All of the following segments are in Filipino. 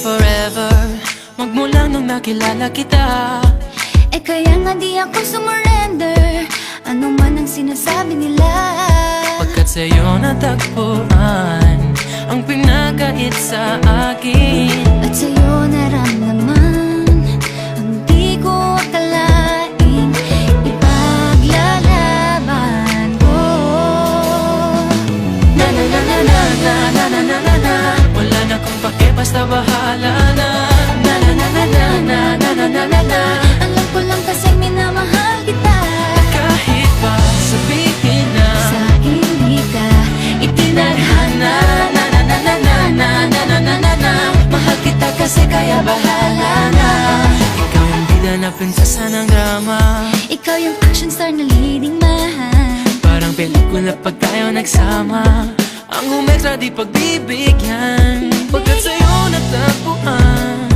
forever. Magmula nung nakilala kita. Eh kaya nga di ako sumurrender. Ano man ang sinasabi nila. Pagkat sa'yo natagpuan Ang pinagkait sa akin basta bahala na Na na na na na na na na na na na Alam ko lang kasi minamahal kita Kahit pa sabihin na Sa hindi ka Itinadhana na na na na na na na na na na na Mahal kita kasi kaya bahala na Ikaw yung bida na prinsesa ng drama Ikaw yung action star na leading man Parang pelikula pag tayo nagsama Ang umextra di pagbibigyan Pagkat sa'yo natagpuan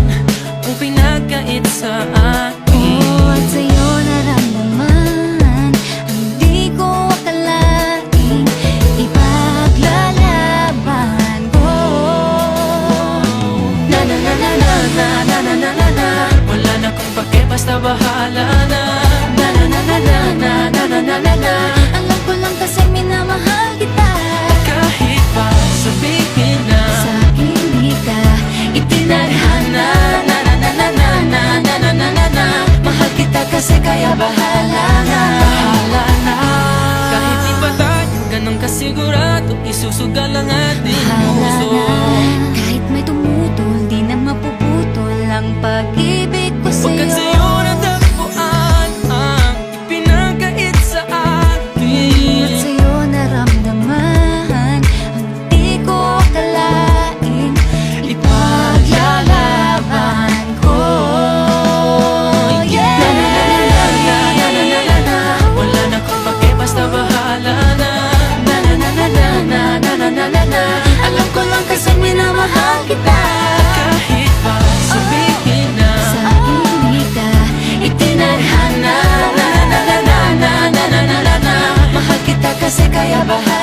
Ang pinagkait sa akin. Oo, at sa'yo naramdaman Ang di ko akalaing Ipaglalaban ko. Na na na na na na na na na na. Na Wala na kong pake basta bahala Na kasi kaya bahala na Bahala na. Kahit di pa tayo ganun kasigurado Isusugal ang ating puso. Kahit may tumutol 世界やばい